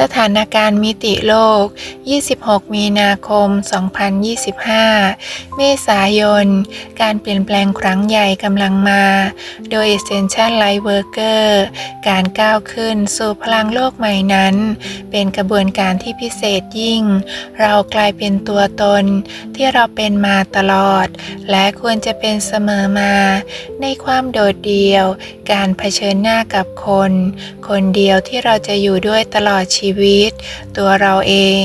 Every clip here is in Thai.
สถานการณ์มิติโลก 26 มีนาคม 2025 เมษายน การเปลี่ยนแปลงครั้งใหญ่กำลังมา โดย Essential Light Worker การก้าวขึ้นสู่พลังโลกใหม่นั้น เป็นกระบวนการที่พิเศษยิ่ง เรากลายเป็นตัวตนที่เราเป็นมาตลอด และควรจะเป็นเสมอมา ในความโดดเดี่ยว การเผชิญหน้ากับคน คนเดียวที่เราจะอยู่ด้วยตลอดอดชีวิต ตัวเราเอง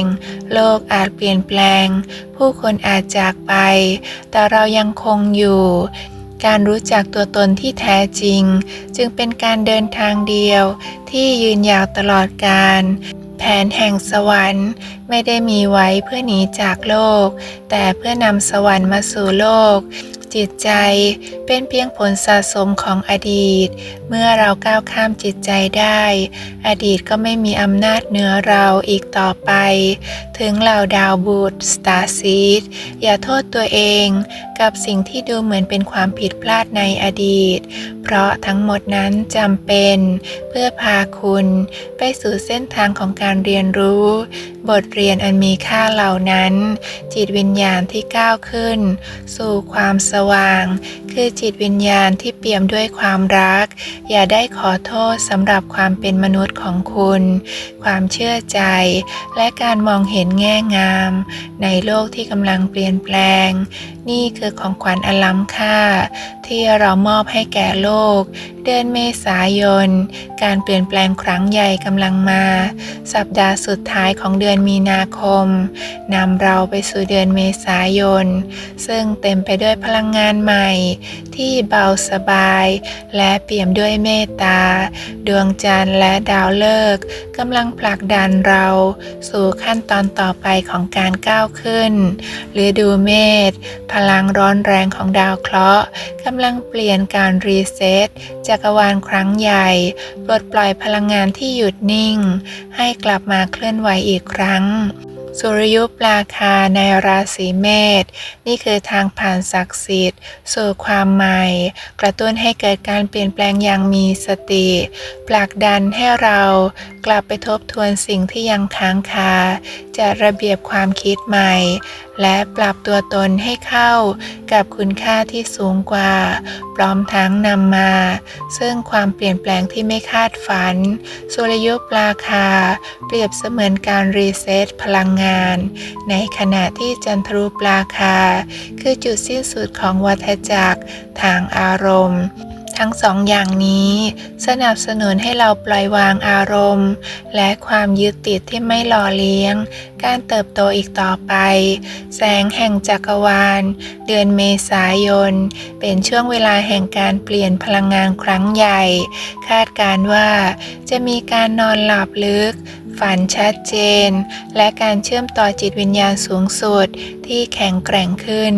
โลกอาจเปลี่ยนแปลง ผู้คนอาจจากไป แต่เรายังคงอยู่การรู้จักตัวตนที่แท้จริง จึงเป็นการเดินทางเดียวที่ยืนยาวตลอดกาลแผนแห่งสวรรค์ไม่ได้มีไว้เพื่อหนีจากโลก แต่เพื่อนำสวรรค์มาสู่โลก จิตใจเป็นเพียงผลสะสมของอดีต เมื่อเราก้าวข้ามจิตใจได้ อดีตก็ไม่มีอำนาจเหนือเราอีกต่อไป ถึงเหล่าดาวบุตรสตาร์ซีดอย่าโทษตัวเองกับสิ่งที่ดูเหมือนเป็นความผิดพลาดในอดีต เพราะทั้งหมดนั้นจำเป็น เพื่อพาคุณไปสู่เส้นทางของการเรียนรู้ บทเรียนอันมีค่าเหล่านั้น จิตวิญญาณที่ก้าวขึ้น สู่ความสว่าง คือจิตวิญญาณที่เปี่ยมด้วยความรัก อย่าได้ขอโทษสำหรับความเป็นมนุษย์ของคุณ ความเชื่อใจ และการมองเห็นแง่งาม ในโลกที่กำลังเปลี่ยนแปลง นี่คือของขวัญอันล้ำค่า ที่เรามอบให้แก่โลก เดือนเมษายน การเปลี่ยนแปลงครั้งใหญ่กำลังมา สัปดาห์สุดท้ายของเดือนมีนาคมนำเราไปสู่เดือนเมษายน ซึ่งเต็มไปด้วยพลังงานใหม่ ที่เบาสบาย และเปี่ยมด้วยเมตตา ดวงจันทร์และดาวฤกษ์กำลังผลักดันเรา สู่ขั้นตอนต่อไปของการก้าวขึ้นหรือดูเมษพลังร้อนแรงของดาวเคราะห์กำลังเปลี่ยนการรีเซ็ตจักรวาลครั้งใหญ่ปลดปล่อยพลังงานที่หยุดนิ่ง ให้กลับมาเคลื่อนไหวอีกครั้ง สุริยุปราคาในราศีเมษนี่คือทางผ่านศักดิ์สิทธิ์ สู่ความใหม่ กระตุ้นให้เกิดการเปลี่ยนแปลงอย่างมีสติผลักดันให้เรากลับไปทบทวนสิ่งที่ยังค้างคาจัดระเบียบความคิดใหม่ และปรับตัวตนให้เข้ากับคุณค่าที่สูงกว่า พร้อมทั้งนำมา ซึ่งความเปลี่ยนแปลงที่ไม่คาดฝัน สุริยุปราคา เปรียบเสมือนการรีเซ็ตพลังงานในขณะที่จันทรุปราคา คือจุดสิ้นสุดของวัฏจักรทางอารมณ์ทั้งสองอย่างนี้ สนับสนุนให้เราปล่อยวางอารมณ์ และความยึดติดที่ไม่หล่อเลี้ยง การเติบโตอีกต่อไป แสงแห่งจักรวาล เดือนเมษายน เป็นช่วงเวลาแห่งการเปลี่ยนพลังงานครั้งใหญ่ คาดการว่าจะมีการนอนหลับลึก ฝันชัดเจน และการเชื่อมต่อจิตวิญญาณสูงสุดที่แข็งแกร่งขึ้น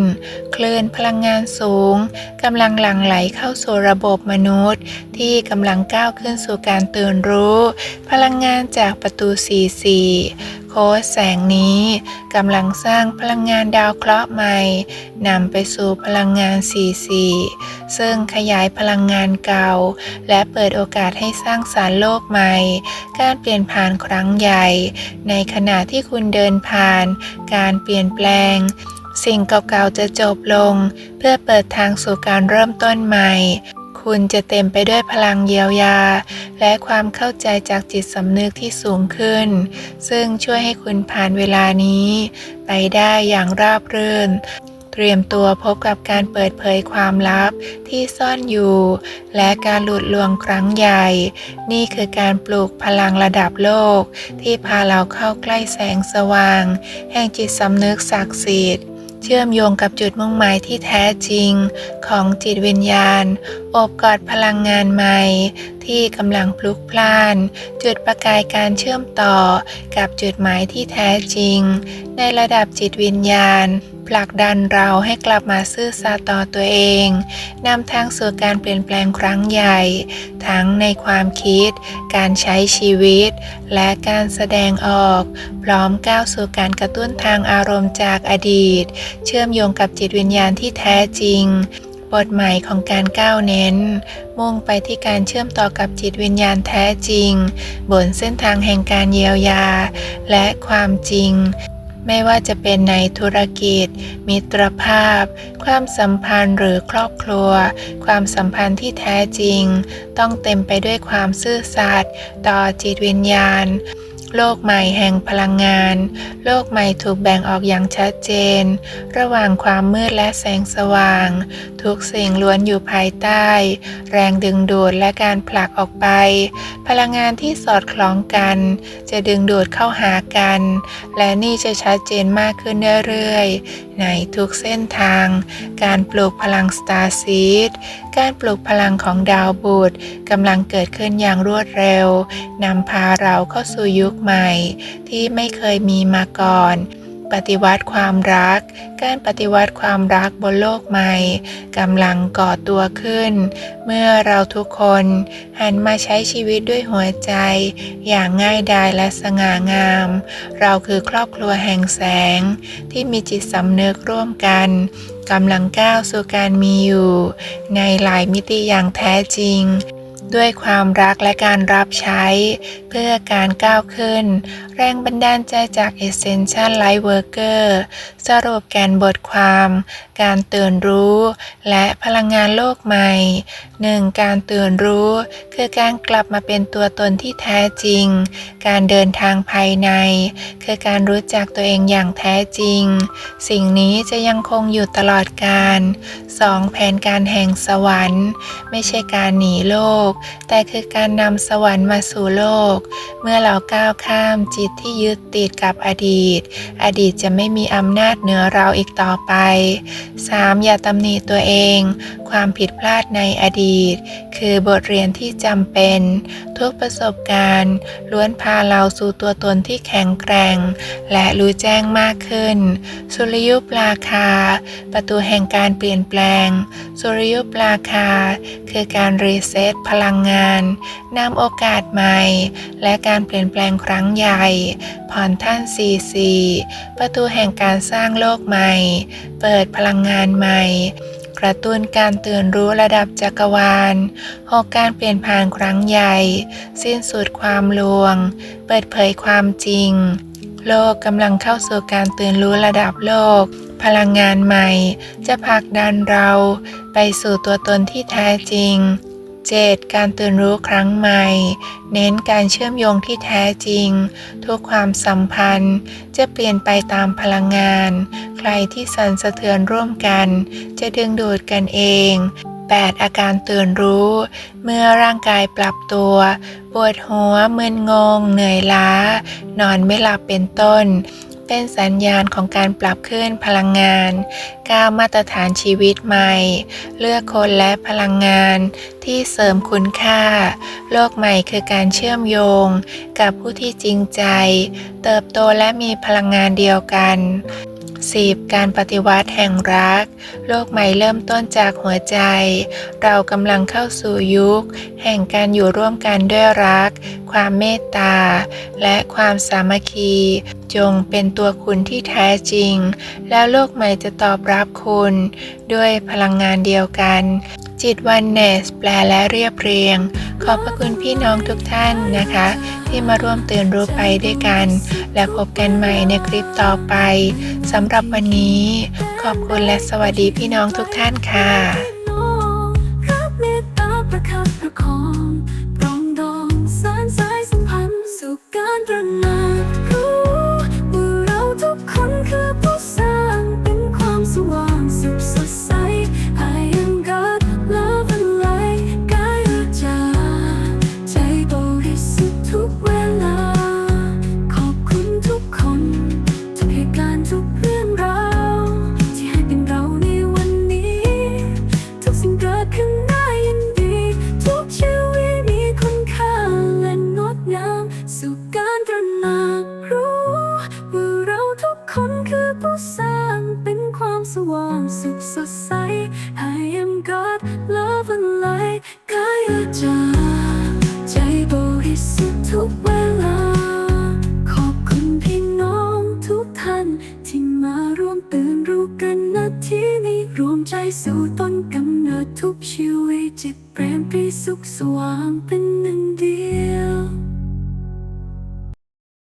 คลื่นพลังงานสูงกำลังหลั่งไหลเข้าสู่ระบบมนุษย์ ที่กำลังก้าวขึ้นสู่การตื่นรู้ พลังงานจากประตู 44โค้ดแสงนี้กำลังสร้างพลังงานดาวเคราะห์ใหม่นำไปสู่พลังงาน44ซึ่งขยายพลังงานเก่า และเปิดโอกาสให้สร้างสารรค์โลกใหม่ การเปลี่ยนผ่านครั้งใหญ่ ในขณะที่คุณเดินผ่าน การเปลี่ยนแปลงสิ่งเก่าๆจะจบลง เพื่อเปิดทางสู่การเริ่มต้นใหม่ คุณจะเต็มไปด้วยพลังเยียวยา และความเข้าใจจากจิตสำนึกที่สูงขึ้น ซึ่งช่วยให้คุณผ่านเวลานี้ ไปได้อย่างราบรื่น เตรียมตัวพบกับการเปิดเผยความลับที่ซ่อนอยู่ และการหลุดลวงครั้งใหญ่ นี่คือการปลูกพลังระดับโลก ที่พาเราเข้าใกล้แสงสว่าง แห่งจิตสำนึกศักดิ์สิทธิ์ เชื่อมโยงกับจุดมุ่งหมายที่แท้จริงของจิตวิญญาณ อบกอดพลังงานใหม่ ที่กำลังพลุกพล่าน จุดประกายการเชื่อมต่อกับจุดหมายที่แท้จริง ในระดับจิตวิญญาณ ผลักดันเราให้กลับมาซื่อสัตย์ต่อตัวเองนำทางสู่การเปลี่ยนแปลงครั้งใหญ่ ทั้งในความคิด การใช้ชีวิต และการแสดงออก พร้อมก้าวสู่การกระตุ้นทางอารมณ์จากอดีต เชื่อมโยงกับจิตวิญญาณที่แท้จริงบทใหม่ของการก้าวเน้น มุ่งไปที่การเชื่อมต่อกับจิตวิญญาณแท้จริง บนเส้นทางแห่งการเยียวยา และความจริง ไม่ว่าจะเป็นในธุรกิจ มิตรภาพ ความสัมพันธ์หรือครอบครัว ความสัมพันธ์ที่แท้จริง ต้องเต็มไปด้วยความซื่อสัตย์ต่อจิตวิญญาณ โลกใหม่แห่งพลังงาน โลกใหม่ถูกแบ่งออกอย่างชัดเจน ระหว่างความมืดและแสงสว่าง ทุกสิ่งล้วนอยู่ภายใต้ แรงดึงดูดและการผลักออกไป พลังงานที่สอดคล้องกัน จะดึงดูดเข้าหากัน และนี่จะชัดเจนมากขึ้นเรื่อยๆ ในทุกเส้นทาง การปลูกพลังสตาร์ซีดการปลูกพลังของดาวบุตรกำลังเกิดขึ้นอย่างรวดเร็วนำพาเราเข้าสู่ยุคใหม่ ที่ไม่เคยมีมาก่อน ปฏิวัติความรัก การปฏิวัติความรักบนโลกใหม่กำลังก่อตัวขึ้น เมื่อเราทุกคนหันมาใช้ชีวิตด้วยหัวใจ อย่างง่ายดายและสง่างาม เราคือครอบครัวแห่งแสง ที่มีจิตสำนึกร่วมกันกำลังก้าวสู่การมีอยู่ ในหลายมิติอย่างแท้จริง ด้วยความรักและการรับใช้เพื่อการก้าวขึ้น แรงบันดาลใจจาก Essential Light Worker สรุปแกนบทความ การตื่นรู้ และพลังงานโลกใหม่ 1. การตื่นรู้ คือการกลับมาเป็นตัวตนที่แท้จริง การเดินทางภายใน คือการรู้จักตัวเองอย่างแท้จริง สิ่งนี้จะยังคงอยู่ตลอดกาล 2. แผนการแห่งสวรรค์ ไม่ใช่การหนีโลก แต่คือการนำสวรรค์มาสู่โลกเมื่อเราก้าวข้ามจิตที่ยึดติดกับอดีต อดีตจะไม่มีอำนาจเหนือเราอีกต่อไป 3. อย่าตำหนิตัวเอง ความผิดพลาดในอดีต คือบทเรียนที่จำเป็น ทุกประสบการณ์ ล้วนพาเราสู่ตัวตนที่แข็งแกร่ง และรู้แจ้งมากขึ้น สุริยุปราคา ประตูแห่งการเปลี่ยนแปลง สุริยุปราคา คือการรีเซ็ตพลังงานนำโอกาสใหม่และการเปลี่ยนแปลงครั้งใหญ่ ผ่อนท่านซีซีประตูแห่งการสร้างโลกใหม่ เปิดพลังงานใหม่ กระตุ้นการตื่นรู้ระดับจักรวาลหกการเปลี่ยนผ่านครั้งใหญ่ สิ้นสุดความลวง เปิดเผยความจริง โลกกำลังเข้าสู่การตื่นรู้ระดับโลกพลังงานใหม่จะผลักดันเราไปสู่ตัวตนที่แท้จริง 7. การตื่นรู้ครั้งใหม่ เน้นการเชื่อมโยงที่แท้จริง ทุกความสัมพันธ์ จะเปลี่ยนไปตามพลังงาน ใครที่สั่นสะเทือนร่วมกัน จะดึงดูดกันเอง 8. อาการตื่นรู้ เมื่อร่างกายปรับตัว ปวดหัวมึนงง เหนื่อยล้า นอนไม่หลับเป็นต้น เป็นสัญญาณของการปรับขึ้นพลังงานก้าวมาตรฐานชีวิตใหม่ เลือกคนและพลังงานที่เสริมคุณค่า โลกใหม่คือการเชื่อมโยง กับผู้ที่จริงใจ เติบโตและมีพลังงานเดียวกัน 10. การปฏิวัติแห่งรัก โลกใหม่เริ่มต้นจากหัวใจ เรากำลังเข้าสู่ยุค แห่งการอยู่ร่วมกันด้วยรัก ความเมตตา และความสามัคคี จงเป็นตัวคุณที่แท้จริง แล้วโลกใหม่จะตอบรับคุณ ด้วยพลังงานเดียวกัน จิตวันเนสแปลและเรียบเรียง ขอบพระคุณพี่น้องทุกท่านนะคะ ที่มาร่วมตื่นรู้ไปด้วยกัน และพบกันใหม่ในคลิปต่อไปสำหรับวันนี้ ขอบคุณและสวัสดีพี่น้องทุกท่านค่ะ